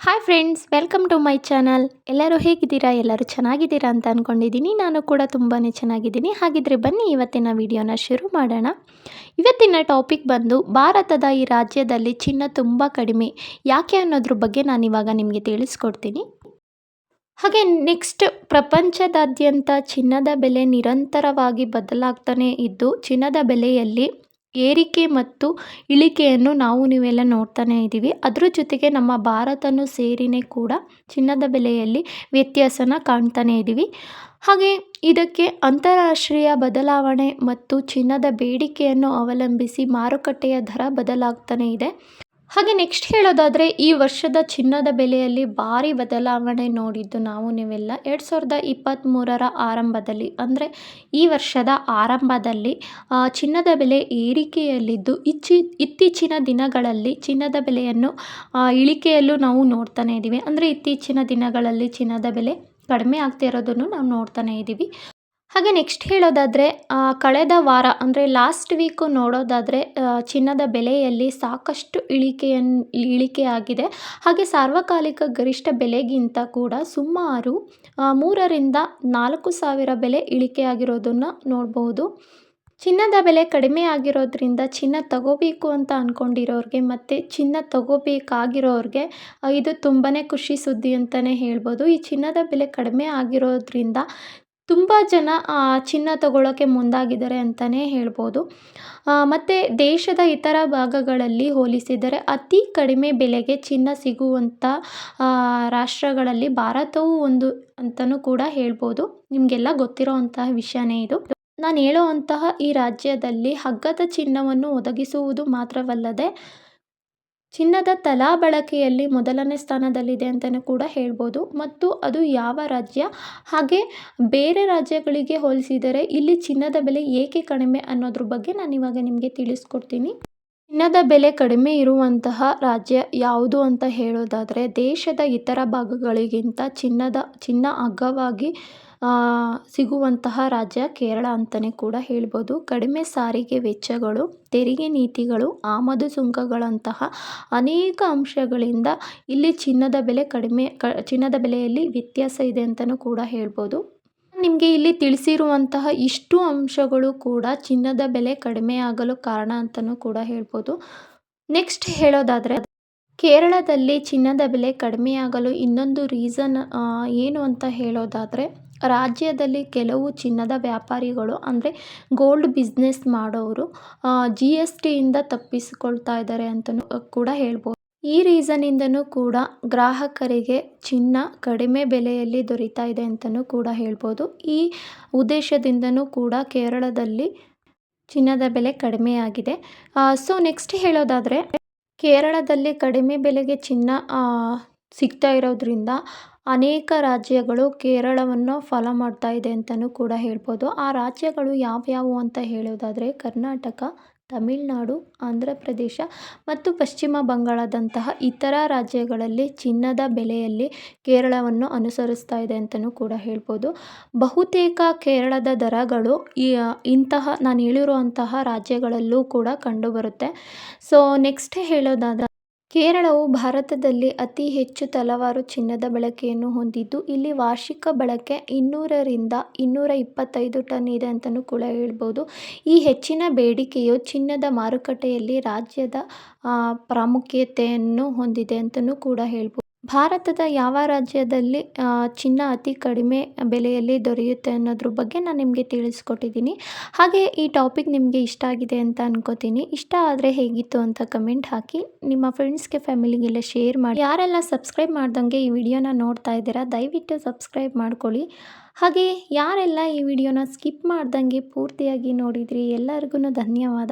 Hi friends welcome to my channel ಎಲ್ಲರೂ ಹೇಗಿದ್ದೀರಾ? ಎಲ್ಲರೂ ಚೆನ್ನಾಗಿದ್ದೀರಾ ಅಂತ ಅಂದ್ಕೊಂಡಿದ್ದೀನಿ ನಾನು ಕೂಡ ತುಂಬಾ ಚೆನ್ನಾಗಿದ್ದೀನಿ. ಹಾಗಿದ್ರೆ ಬನ್ನಿ ಇವತ್ತಿನ ವಿಡಿಯೋನ ಶುರು ಮಾಡೋಣ. ಇವತ್ತಿನ ಟಾಪಿಕ್ ಬಂದು ಭಾರತದ ಈ ರಾಜ್ಯದಲ್ಲಿ ಚಿನ್ನ ತುಂಬ ಕಡಿಮೆ. ಯಾಕೆ ಅನ್ನೋದ್ರ ಬಗ್ಗೆ ನಾನು ಇವಾಗ ನಿಮಗೆ ತಿಳಿಸ್ಕೊಡ್ತೀನಿ. ಹಾಗೆ ನೆಕ್ಸ್ಟ್ ಪ್ರಪಂಚದಾದ್ಯಂತ ಚಿನ್ನದ ಬೆಲೆ ನಿರಂತರವಾಗಿ ಬದಲಾಗ್ತಾನೆ ಇದ್ದು ಚಿನ್ನದ ಬೆಲೆಯಲ್ಲಿ ಏರಿಕೆ ಮತ್ತು ಇಳಿಕೆಯನ್ನು ನಾವು ನೀವೆಲ್ಲ ನೋಡ್ತಾನೆ ಇದ್ದೀವಿ. ಅದರ ಜೊತೆಗೆ ನಮ್ಮ ಭಾರತನೂ ಸೇರಿನೇ ಕೂಡ ಚಿನ್ನದ ಬೆಲೆಯಲ್ಲಿ ವ್ಯತ್ಯಾಸನ ಕಾಣ್ತಾನೆ ಇದ್ದೀವಿ. ಹಾಗೆ ಇದಕ್ಕೆ ಅಂತಾರಾಷ್ಟ್ರೀಯ ಬದಲಾವಣೆ ಮತ್ತು ಚಿನ್ನದ ಬೇಡಿಕೆಯನ್ನು ಅವಲಂಬಿಸಿ ಮಾರುಕಟ್ಟೆಯ ದರ ಬದಲಾಗ್ತಾನೆ ಇದೆ. ಹಾಗೆ ನೆಕ್ಸ್ಟ್ ಹೇಳೋದಾದರೆ, ಈ ವರ್ಷದ ಚಿನ್ನದ ಬೆಲೆಯಲ್ಲಿ ಭಾರಿ ಬದಲಾವಣೆ ನೋಡಿದ್ದು ನಾವು ನೀವೆಲ್ಲ. ಎರಡು ಸಾವಿರದ ಇಪ್ಪತ್ತ್ಮೂರರ ಆರಂಭದಲ್ಲಿ, ಅಂದರೆ ಈ ವರ್ಷದ ಆರಂಭದಲ್ಲಿ ಚಿನ್ನದ ಬೆಲೆ ಏರಿಕೆಯಲ್ಲಿದ್ದು, ಇಚ್ಚಿ, ಇತ್ತೀಚಿನ ದಿನಗಳಲ್ಲಿ ಚಿನ್ನದ ಬೆಲೆಯನ್ನು ಇಳಿಕೆಯಲ್ಲೂ ನಾವು ನೋಡ್ತಾನೆ ಇದ್ದೀವಿ ಅಂದರೆ ಇತ್ತೀಚಿನ ದಿನಗಳಲ್ಲಿ ಚಿನ್ನದ ಬೆಲೆ ಕಡಿಮೆ ಆಗ್ತಾ ಇರೋದನ್ನು ನಾವು ನೋಡ್ತಾನೆ ಇದ್ದೀವಿ ಹಾಗೆ ನೆಕ್ಸ್ಟ್ ಹೇಳೋದಾದರೆ ಕಳೆದ ವಾರ, ಅಂದರೆ ಲಾಸ್ಟ್ ವೀಕು ನೋಡೋದಾದರೆ ಚಿನ್ನದ ಬೆಲೆಯಲ್ಲಿ ಸಾಕಷ್ಟು ಇಳಿಕೆಯನ್ನು ಇಳಿಕೆ ಆಗಿದೆ ಹಾಗೆ ಸಾರ್ವಕಾಲಿಕ ಗರಿಷ್ಠ ಬೆಲೆಗಿಂತ ಕೂಡ ಸುಮಾರು ಮೂರರಿಂದ ನಾಲ್ಕು ಸಾವಿರ ಬೆಲೆ ಇಳಿಕೆಯಾಗಿರೋದನ್ನು ನೋಡಬಹುದು ಚಿನ್ನದ ಬೆಲೆ ಕಡಿಮೆ ಆಗಿರೋದ್ರಿಂದ ಚಿನ್ನ ತಗೋಬೇಕು ಅಂತ ಅಂದ್ಕೊಂಡಿರೋರಿಗೆ ಮತ್ತು ಚಿನ್ನ ತಗೋಬೇಕಾಗಿರೋರಿಗೆ ಇದು ತುಂಬಾ ಖುಷಿ ಸುದ್ದಿ ಅಂತಲೇ ಹೇಳ್ಬೋದು. ಈ ಚಿನ್ನದ ಬೆಲೆ ಕಡಿಮೆ ಆಗಿರೋದ್ರಿಂದ ತುಂಬ ಜನ ಚಿನ್ನ ತಗೊಳ್ಳೋಕ್ಕೆ ಮುಂದಾಗಿದ್ದಾರೆ ಅಂತಲೇ ಹೇಳ್ಬೋದು. ಮತ್ತು ದೇಶದ ಇತರ ಭಾಗಗಳಲ್ಲಿ ಹೋಲಿಸಿದರೆ ಅತಿ ಕಡಿಮೆ ಬೆಲೆಗೆ ಚಿನ್ನ ಸಿಗುವಂಥ ರಾಷ್ಟ್ರಗಳಲ್ಲಿ ಭಾರತವೂ ಒಂದು ಅಂತಲೂ ಕೂಡ ಹೇಳ್ಬೋದು. ನಿಮಗೆಲ್ಲ ಗೊತ್ತಿರೋವಂತಹ ವಿಷಯನೇ ಇದು. ನಾನು ಹೇಳುವಂತಹ ಈ ರಾಜ್ಯದಲ್ಲಿ ಹಗ್ಗದ ಚಿನ್ನವನ್ನು ಒದಗಿಸುವುದು ಮಾತ್ರವಲ್ಲದೆ ಚಿನ್ನದ ತಲಾ ಬಳಕೆಯಲ್ಲಿ ಮೊದಲನೇ ಸ್ಥಾನದಲ್ಲಿದೆ ಅಂತಲೂ ಕೂಡ ಹೇಳ್ಬೋದು. ಮತ್ತು ಅದು ಯಾವ ರಾಜ್ಯ? ಹಾಗೆ ಬೇರೆ ರಾಜ್ಯಗಳಿಗೆ ಹೋಲಿಸಿದರೆ ಇಲ್ಲಿ ಚಿನ್ನದ ಬೆಲೆ ಏಕೆ ಕಡಿಮೆ ಅನ್ನೋದ್ರ ಬಗ್ಗೆ ನಾನು ಇವಾಗ ನಿಮಗೆ ತಿಳಿಸ್ಕೊಡ್ತೀನಿ. ಚಿನ್ನದ ಬೆಲೆ ಕಡಿಮೆ ಇರುವಂತಹ ರಾಜ್ಯ ಯಾವುದು ಅಂತ ಹೇಳೋದಾದರೆ ದೇಶದ ಇತರ ಭಾಗಗಳಿಗಿಂತ ಚಿನ್ನದ ಚಿನ್ನ ಅಗ್ಗವಾಗಿ ಸಿಗುವಂತಹ ರಾಜ್ಯ ಕೇರಳ ಅಂತಲೇ ಕೂಡ ಹೇಳ್ಬೋದು. ಕಡಿಮೆ ಸಾರಿಗೆ ವೆಚ್ಚಗಳು, ತೆರಿಗೆ ನೀತಿಗಳು, ಆಮದು ಸುಂಕಗಳಂತಹ ಅನೇಕ ಅಂಶಗಳಿಂದ ಇಲ್ಲಿ ಚಿನ್ನದ ಬೆಲೆ ಕಡಿಮೆ, ಕ, ಚಿನ್ನದ ಬೆಲೆಯಲ್ಲಿ ವ್ಯತ್ಯಾಸ ಇದೆ ಅಂತಲೂ ಕೂಡ ಹೇಳ್ಬೋದು. ನಿಮಗೆ ಇಲ್ಲಿ ತಿಳಿಸಿರುವಂತಹ ಇಷ್ಟು ಅಂಶಗಳು ಕೂಡ ಚಿನ್ನದ ಬೆಲೆ ಕಡಿಮೆ ಆಗಲು ಕಾರಣ ಅಂತಲೂ ಕೂಡ ಹೇಳ್ಬೋದು. ನೆಕ್ಸ್ಟ್ ಹೇಳೋದಾದರೆ, ಕೇರಳದಲ್ಲಿ ಚಿನ್ನದ ಬೆಲೆ ಕಡಿಮೆಯಾಗಲು ಇನ್ನೊಂದು ರೀಸನ್ ಏನು ಅಂತ ಹೇಳೋದಾದರೆ ರಾಜ್ಯದಲ್ಲಿ ಕೆಲವು ಚಿನ್ನದ ವ್ಯಾಪಾರಿಗಳು, ಅಂದರೆ ಗೋಲ್ಡ್ ಬಿಸ್ನೆಸ್ ಮಾಡೋರು ಜಿ ಎಸ್ ಟಿಯಿಂದ ತಪ್ಪಿಸಿಕೊಳ್ತಾ ಇದ್ದಾರೆ ಅಂತಲೂ ಕೂಡ ಹೇಳ್ಬೋದು. ಈ ರೀಸನಿಂದನೂ ಕೂಡ ಗ್ರಾಹಕರಿಗೆ ಚಿನ್ನ ಕಡಿಮೆ ಬೆಲೆಯಲ್ಲಿ ದೊರೀತಾ ಇದೆ ಅಂತಲೂ ಕೂಡ ಹೇಳ್ಬೋದು. ಈ ಉದ್ದೇಶದಿಂದನೂ ಕೂಡ ಕೇರಳದಲ್ಲಿ ಚಿನ್ನದ ಬೆಲೆ ಕಡಿಮೆಯಾಗಿದೆ. ಸೊ ನೆಕ್ಸ್ಟ್ ಹೇಳೋದಾದರೆ, ಕೇರಳದಲ್ಲಿ ಕಡಿಮೆ ಬೆಲೆಗೆ ಚಿನ್ನ ಸಿಗ್ತಾ ಇರೋದ್ರಿಂದ ಅನೇಕ ರಾಜ್ಯಗಳು ಕೇರಳವನ್ನು ಫಾಲೋ ಮಾಡ್ತಾ ಇದೆ ಅಂತಲೂ ಕೂಡ ಹೇಳ್ಬೋದು. ಆ ರಾಜ್ಯಗಳು ಯಾವ್ಯಾವು ಅಂತ ಹೇಳೋದಾದರೆ ಕರ್ನಾಟಕ, ತಮಿಳುನಾಡು, ಆಂಧ್ರ ಪ್ರದೇಶ ಮತ್ತು ಪಶ್ಚಿಮ ಬಂಗಾಳದಂತಹ ಇತರ ರಾಜ್ಯಗಳಲ್ಲಿ ಚಿನ್ನದ ಬೆಲೆಯಲ್ಲಿ ಕೇರಳವನ್ನು ಅನುಸರಿಸ್ತಾ ಇದೆ ಅಂತಲೂ ಕೂಡ ಹೇಳ್ಬೋದು. ಬಹುತೇಕ ಕೇರಳದ ದರಗಳು ಈ ಇಂತಹ, ನಾನು ಹೇಳಿರುವಂತಹ ರಾಜ್ಯಗಳಲ್ಲೂ ಕೂಡ ಕಂಡುಬರುತ್ತೆ. ಸೊ ನೆಕ್ಸ್ಟ್ ಹೇಳೋದಾದ ಕೇರಳವು ಭಾರತದಲ್ಲಿ ಅತಿ ಹೆಚ್ಚು ತಲವಾರು ಚಿನ್ನದ ಬಳಕೆಯನ್ನು ಹೊಂದಿದ್ದು, ಇಲ್ಲಿ ವಾರ್ಷಿಕ ಬಳಕೆ ಇನ್ನೂರರಿಂದ ಇನ್ನೂರ ಇಪ್ಪತ್ತೈದು ಟನ್ ಇದೆ ಅಂತಲೂ ಕೂಡ ಹೇಳ್ಬೋದು. ಈ ಹೆಚ್ಚಿನ ಬೇಡಿಕೆಯು ಚಿನ್ನದ ಮಾರುಕಟ್ಟೆಯಲ್ಲಿ ರಾಜ್ಯದ ಪ್ರಾಮುಖ್ಯತೆಯನ್ನು ಹೊಂದಿದೆ ಅಂತಲೂ ಕೂಡ ಹೇಳ್ಬೋದು. ಭಾರತದ ಯಾವ ರಾಜ್ಯದಲ್ಲಿ ಚಿನ್ನ ಅತಿ ಕಡಿಮೆ ಬೆಲೆಯಲ್ಲಿ ದೊರೆಯುತ್ತೆ ಅನ್ನೋದ್ರ ಬಗ್ಗೆ ನಾನು ನಿಮಗೆ ತಿಳಿಸ್ಕೊಟ್ಟಿದ್ದೀನಿ. ಹಾಗೆ ಈ ಟಾಪಿಕ್ ನಿಮಗೆ ಇಷ್ಟ ಆಗಿದೆ ಅಂತ ಅನ್ಕೋತೀನಿ. ಇಷ್ಟ ಆದರೆ ಹೇಗಿತ್ತು ಅಂತ ಕಮೆಂಟ್ ಹಾಕಿ. ನಿಮ್ಮ ಫ್ರೆಂಡ್ಸ್ಗೆ ಫ್ಯಾಮಿಲಿಗೆಲ್ಲ ಶೇರ್ ಮಾಡಿ. ಯಾರೆಲ್ಲ ಸಬ್ಸ್ಕ್ರೈಬ್ ಮಾಡ್ದಂಗೆ ಈ ವಿಡಿಯೋನ ನೋಡ್ತಾ ಇದ್ದೀರಾ, ದಯವಿಟ್ಟು ಸಬ್ಸ್ಕ್ರೈಬ್ ಮಾಡ್ಕೊಳ್ಳಿ. ಹಾಗೆ ಯಾರೆಲ್ಲ ಈ ವಿಡಿಯೋನ ಸ್ಕಿಪ್ ಮಾಡ್ದಂಗೆ ಪೂರ್ತಿಯಾಗಿ ನೋಡಿದ್ರಿ, ಎಲ್ಲರಿಗೂ ಧನ್ಯವಾದ.